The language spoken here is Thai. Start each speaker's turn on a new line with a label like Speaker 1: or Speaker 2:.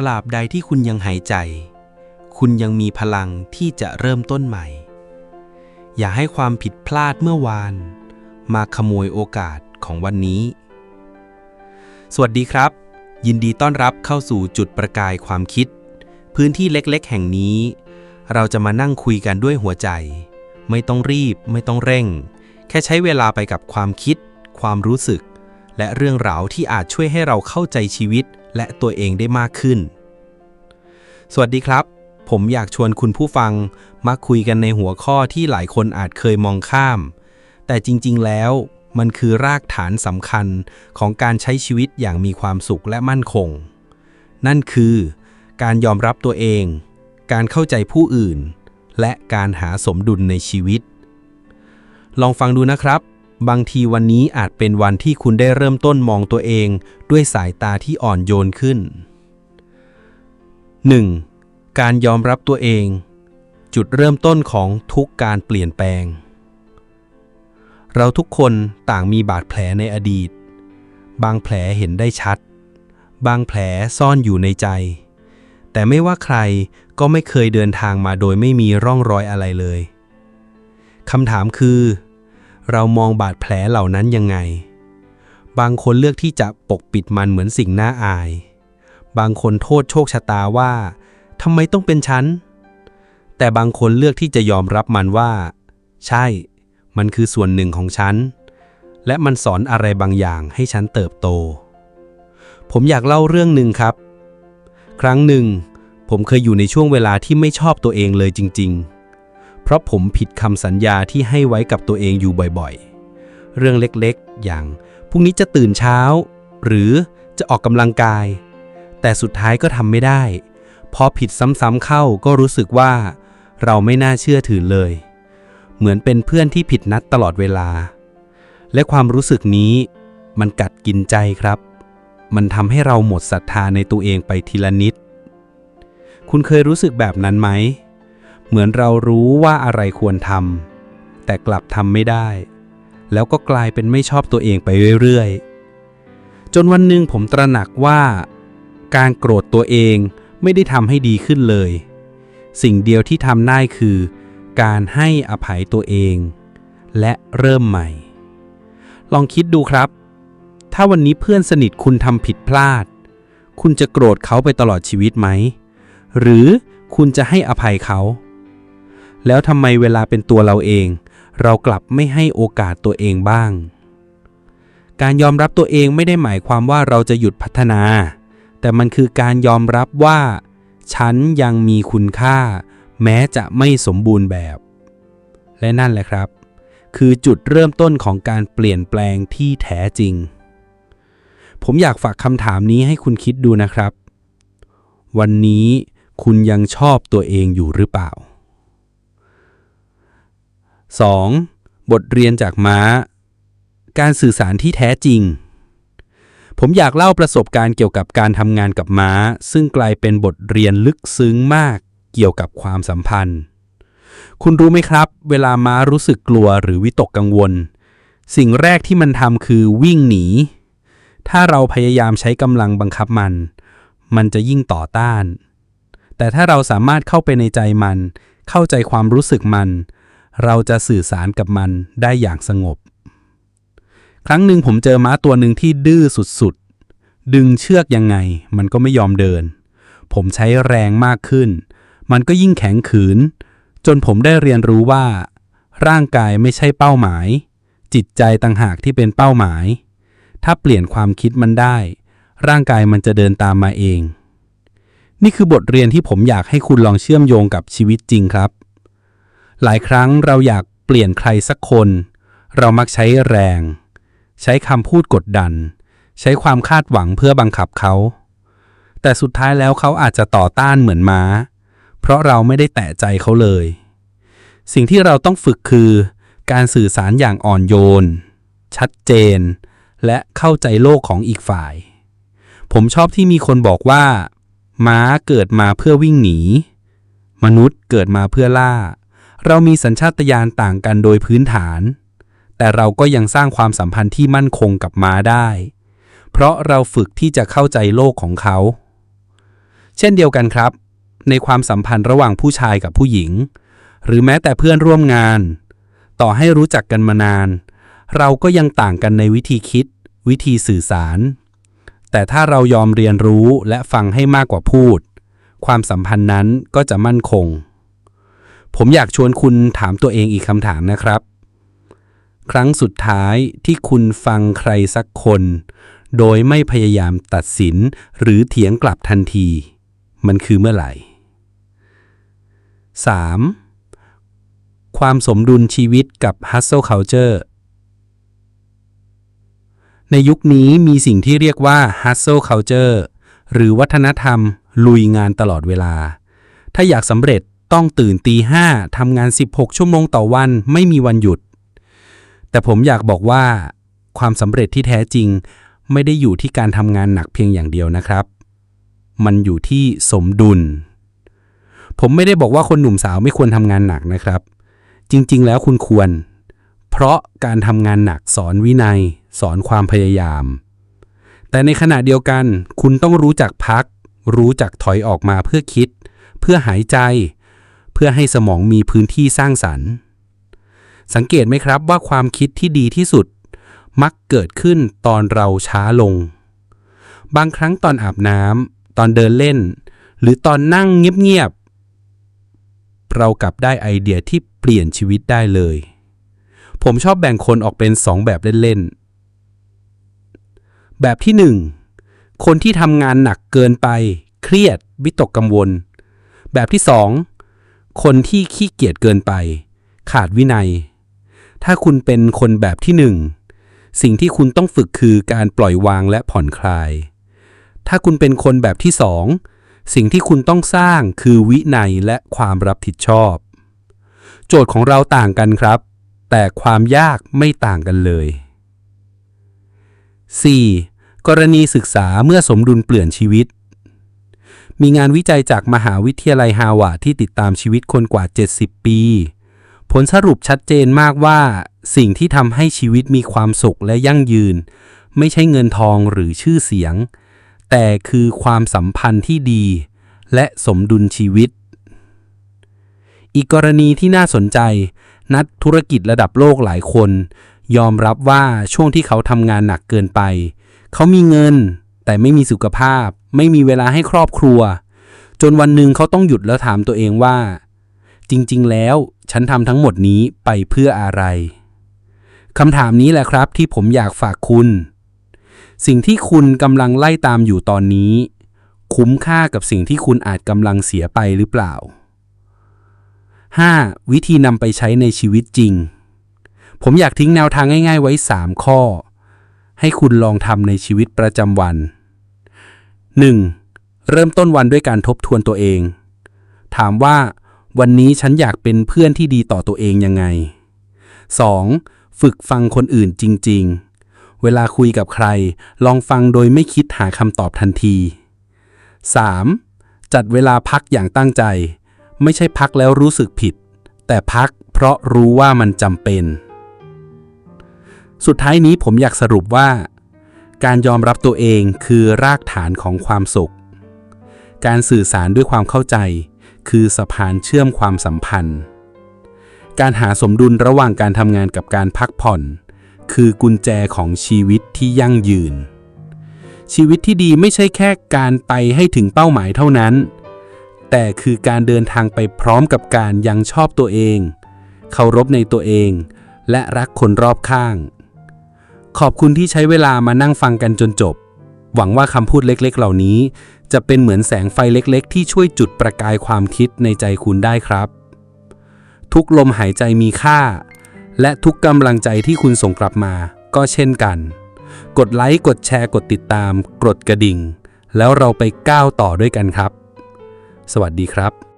Speaker 1: ตราบใดที่คุณยังหายใจ คุณยังมีพลังที่จะเริ่มต้นใหม่ อย่าให้ความผิดพลาดเมื่อวาน มาขโมยโอกาสของวันนี้ สวัสดีครับ ยินดีต้อนรับเข้าสู่จุดประกายความคิด พื้นที่เล็กๆ แห่งนี้ เราจะมานั่งคุยกันด้วยหัวใจ ไม่ต้องรีบ ไม่ต้องเร่ง แค่ใช้เวลาไปกับความคิด ความรู้สึก และเรื่องราวที่อาจช่วยให้เราเข้าใจชีวิต และตัวเองได้มากขึ้น สวัสดีครับ ผมอยากชวนคุณผู้ฟังมาคุยกันในหัวข้อที่หลายคนอาจเคยมองข้าม แต่จริง ๆ แล้วมันคือรากฐานสำคัญของการใช้ชีวิตอย่างมีความสุขและมั่นคง นั่นคือการยอมรับตัวเอง การเข้าใจผู้อื่น และการหาสมดุลในชีวิต ลองฟังดูนะครับ บางทีวันนี้อาจเป็นวันที่คุณได้เริ่มต้นมองตัวเอง ด้วยสายตาที่อ่อนโยนขึ้น 1. การยอมรับตัวเอง จุดเริ่มต้นของทุกการเปลี่ยนแปลง เราทุกคนต่างมีบาดแผลในอดีต บางแผลเห็นได้ชัด บางแผลซ่อนอยู่ในใจ แต่ไม่ว่าใครก็ไม่เคยเดินทางมาโดยไม่มีร่องรอยอะไรเลยคำถามคือ เรามองบาดแผลเหล่านั้นยังไง บางคนเลือกที่จะปกปิดมันเหมือนสิ่งน่าอาย บางคนโทษโชคชะตาว่าทำไมต้องเป็นฉัน แต่บางคนเลือกที่จะยอมรับมันว่า ใช่ มันคือส่วนหนึ่งของฉัน และมันสอนอะไรบางอย่างให้ฉันเติบโต ผมอยากเล่าเรื่องหนึ่งครับ ครั้งหนึ่ง ผมเคยอยู่ในช่วงเวลาที่ไม่ชอบตัวเองเลยจริง ๆ ราะผมผิดคำสัญญาที่ให้ไว้กับตัวเองอยู่บ่อยๆ เรื่องเล็กๆ อย่างพรุ่งนี้จะตื่นเช้า หรือจะออกกำลังกาย แต่สุดท้ายก็ทำไม่ได้ พอผิดซ้ำๆเข้าก็รู้สึกว่า เราไม่น่าเชื่อถือเลย เหมือนเป็นเพื่อนที่ผิดนัดตลอดเวลา และความรู้สึกนี้มันกัดกินใจครับ มันทำให้เราหมดศรัทธาในตัวเองไปทีละนิด คุณเคยรู้สึกแบบนั้นไหม เหมือนเรารู้ว่าอะไรควรทำแต่กลับทำไม่ได้ แล้วก็กลายเป็นไม่ชอบตัวเองไปเรื่อยๆ จนวันหนึ่งผมตระหนักว่า การโกรธตัวเองไม่ได้ทำให้ดีขึ้นเลย สิ่งเดียวที่ทำได้คือ การให้อภัยตัวเอง และเริ่มใหม่ ลองคิดดูครับ ถ้าวันนี้เพื่อนสนิทคุณทำผิดพลาด คุณจะโกรธเขาไปตลอดชีวิตไหม หรือคุณจะให้อภัยเขา แล้วทำไมเวลาเป็นตัวเราเอง เรากลับไม่ให้โอกาสตัวเองบ้าง การยอมรับตัวเองไม่ได้หมายความว่าเราจะหยุดพัฒนา แต่มันคือการยอมรับว่า ฉันยังมีคุณค่า แม้จะไม่สมบูรณ์แบบ และนั่นแหละครับ คือจุดเริ่มต้นของการเปลี่ยนแปลงที่แท้จริง ผมอยากฝากคำถามนี้ให้คุณคิดดูนะครับ วันนี้คุณยังชอบตัวเองอยู่หรือเปล่า 2. บทเรียนจากม้า การสื่อสารที่แท้จริง ผมอยากเล่าประสบการณ์เกี่ยวกับการทำงานกับม้า ซึ่งกลายเป็นบทเรียนลึกซึ้งมากเกี่ยวกับความสัมพันธ์ คุณรู้ไหมครับ เวลาม้ารู้สึกกลัวหรือวิตกกังวล สิ่งแรกที่มันทำคือวิ่งหนี ถ้าเราพยายามใช้กำลังบังคับมัน มันจะยิ่งต่อต้าน แต่ถ้าเราสามารถเข้าไปในใจมัน เข้าใจความรู้สึกมัน เราจะสื่อสารกับมันได้อย่างสงบ ครั้งหนึ่งผมเจอม้าตัวหนึ่งที่ดื้อสุดๆ ดึงเชือกยังไง มันก็ไม่ยอมเดิน ผมใช้แรงมากขึ้น มันก็ยิ่งแข็งขืน จนผมได้เรียนรู้ว่า ร่างกายไม่ใช่เป้าหมาย จิตใจต่างหากที่เป็นเป้าหมาย ถ้าเปลี่ยนความคิดมันได้ ร่างกายมันจะเดินตามมาเอง นี่คือบทเรียนที่ผมอยากให้คุณลองเชื่อมโยงกับชีวิตจริงครับ หลายครั้งเราอยากเปลี่ยนใครสักคน เรามักใช้แรง ใช้คำพูดกดดัน ใช้ความคาดหวังเพื่อบังคับเขา แต่สุดท้ายแล้วเขาอาจจะต่อต้านเหมือนม้า เพราะเราไม่ได้แตะใจเขาเลย สิ่งที่เราต้องฝึกคือ การสื่อสารอย่างอ่อนโยน ชัดเจน และเข้าใจโลกของอีกฝ่าย ผมชอบที่มีคนบอกว่า ม้าเกิดมาเพื่อวิ่งหนี มนุษย์เกิดมาเพื่อล่า เรามีสัญชาตญาณต่างกันโดยพื้นฐาน แต่เราก็ยังสร้างความสัมพันธ์ที่มั่นคงกับม้าได้ เพราะเราฝึกที่จะเข้าใจโลกของเขา เช่นเดียวกันครับ ในความสัมพันธ์ระหว่างผู้ชายกับผู้หญิง หรือแม้แต่เพื่อนร่วมงาน ต่อให้รู้จักกันมานาน เราก็ยังต่างกันในวิธีคิด วิธีสื่อสาร แต่ถ้าเรายอมเรียนรู้และฟังให้มากกว่าพูด ความสัมพันธ์นั้นก็จะมั่นคง ผมอยากชวนคุณถามตัวเองอีกคำถามนะครับ ครั้งสุดท้ายที่คุณฟังใครสักคน โดยไม่พยายามตัดสินหรือเถียงกลับทันที มันคือเมื่อไหร่ 3. ความสมดุลชีวิตกับ Hustle Culture ในยุคนี้มีสิ่งที่เรียกว่า Hustle Culture หรือวัฒนธรรมลุยงานตลอดเวลา ถ้าอยากสำเร็จ ต้องตื่นตีห้าทำงาน 16 ชั่วโมงต่อวันไม่มีวันหยุด แต่ผมอยากบอกว่า ความสำเร็จที่แท้จริง ไม่ได้อยู่ที่การทำงานหนักเพียงอย่างเดียวนะครับ มันอยู่ที่สมดุล ผมไม่ได้บอกว่าคนหนุ่มสาวไม่ควรทำงานหนักนะครับ จริง ๆ แล้วคุณควร เพราะการทำงานหนักสอนวินัย สอนความพยายาม แต่ในขณะเดียวกัน คุณต้องรู้จักพัก รู้จักถอยออกมาเพื่อคิด เพื่อหายใจ พื่อให้สมองมีพื้นที่สร้างสรรค์ สังเกตไหมครับว่าความคิดที่ดีที่สุด มักเกิดขึ้นตอนเราช้าลง บางครั้งตอนอาบน้ำตอนเดินเล่น หรือตอนนั่งเงียบๆเรากลับได้ไอเดียที่เปลี่ยนชีวิตได้เลย ผมชอบแบ่งคนออกเป็นสองแบบเล่นๆ แบบที่หนึ่งคนที่ทำงานหนักเกินไป เครียด วิตกกังวล แบบที่สอง คนที่ขี้เกียจเกินไป ขาดวินัย ถ้าคุณเป็นคนแบบที่หนึ่งสิ่งที่คุณต้องฝึกคือการปล่อยวางและผ่อนคลาย ถ้าคุณเป็นคนแบบที่สองสิ่งที่คุณต้องสร้างคือวินัยและความรับผิดชอบ โจทย์ของเราต่างกันครับ แต่ความยากไม่ต่างกันเลย 4. กรณีศึกษาเมื่อสมดุลเปลี่ยนชีวิต มีงานวิจัยจากมหาวิทยาลัยฮาวาดที่ติดตามชีวิตคนกว่า 70 ปี ผลสรุปชัดเจนมากว่า สิ่งที่ทำให้ชีวิตมีความสุขและยั่งยืน ไม่ใช่เงินทองหรือชื่อเสียง แต่คือความสัมพันธ์ที่ดี และสมดุลชีวิต อีกกรณีที่น่าสนใจ นักธุรกิจระดับโลกหลายคน ยอมรับว่าช่วงที่เขาทำงานหนักเกินไป เขามีเงิน แต่ไม่มีสุขภาพ ไม่มีเวลาให้ครอบครัว จนวันหนึ่งเขาต้องหยุดแล้วถามตัวเองว่า จริง ๆ แล้วฉันทำทั้งหมดนี้ไปเพื่ออะไรคำถามนี้แหละครับที่ผมอยากฝากคุณ สิ่งที่คุณกำลังไล่ตามอยู่ตอนนี้ คุ้มค่ากับสิ่งที่คุณอาจกำลังเสียไปหรือเปล่า 5. วิธีนำไปใช้ในชีวิตจริง ผมอยากทิ้งแนวทางง่าย ๆ ไว้ 3 ข้อ ให้คุณลองทำในชีวิตประจำวัน 1. เริ่มต้นวันด้วยการทบทวนตัวเอง ถามว่า วันนี้ฉันอยากเป็นเพื่อนที่ดีต่อตัวเองยังไง 2. ฝึกฟังคนอื่นจริง ๆ เวลาคุยกับใคร ลองฟังโดยไม่คิดหาคำตอบทันที 3. จัดเวลาพักอย่างตั้งใจ ไม่ใช่พักแล้วรู้สึกผิด แต่พักเพราะรู้ว่ามันจำเป็น สุดท้ายนี้ผมอยากสรุปว่า การยอมรับตัวเองคือรากฐานของความสุข การสื่อสารด้วยความเข้าใจ คือสะพานเชื่อมความสัมพันธ์ การหาสมดุลระหว่างการทำงานกับการพักผ่อน คือกุญแจของชีวิตที่ยั่งยืน ชีวิตที่ดีไม่ใช่แค่การไปให้ถึงเป้าหมายเท่านั้น แต่คือการเดินทางไปพร้อมกับการยังชอบตัวเอง เคารพในตัวเอง และรักคนรอบข้าง ขอบคุณที่ใช้เวลามานั่งฟังกันจนจบ หวังว่าคำพูดเล็กๆ เหล่านี้ จะเป็นเหมือนแสงไฟเล็กๆ ที่ช่วยจุดประกายความคิดในใจคุณได้ครับ ทุกลมหายใจมีค่า และทุกกำลังใจที่คุณส่งกลับมา ก็เช่นกัน กดไลค์ กดแชร์ กดติดตาม กดกระดิ่ง แล้วเราไปก้าวต่อด้วยกันครับ สวัสดีครับ